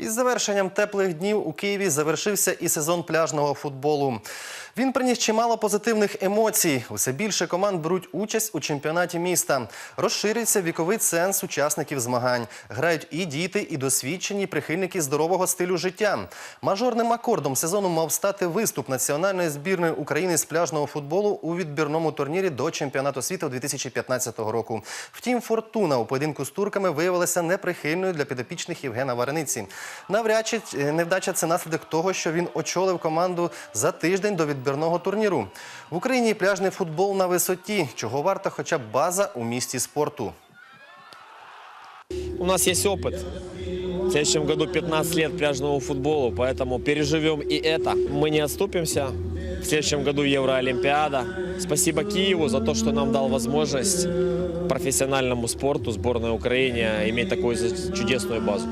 Із завершенням теплих днів у Києві завершився і сезон пляжного футболу. Він приніс чимало позитивних емоцій. Усе більше команд беруть участь у чемпіонаті міста. Розширюється віковий ценз учасників змагань. Грають і діти, і досвідчені прихильники здорового стилю життя. Мажорним акордом сезону мав стати виступ національної збірної України з пляжного футболу у відбірному турнірі до чемпіонату світу 2015 року. Втім, фортуна у поєдинку з турками виявилася неприхильною для підопічних Євгена Варениці. Навряд чи е, невдача це наслідок того, що він очолив команду за тиждень до відбірного турніру. В Україні пляжний футбол на висоті, чого варта хоча б база у місті спорту. У нас есть опыт. В следующем году 15 лет пляжному футболу, поэтому переживем и это. Мы не отступимся. В следующем году Евроолимпиада. Спасибо Киеву за то, что нам дал возможность профессиональному спорту, сборной Украине, иметь такую за- чудесную базу.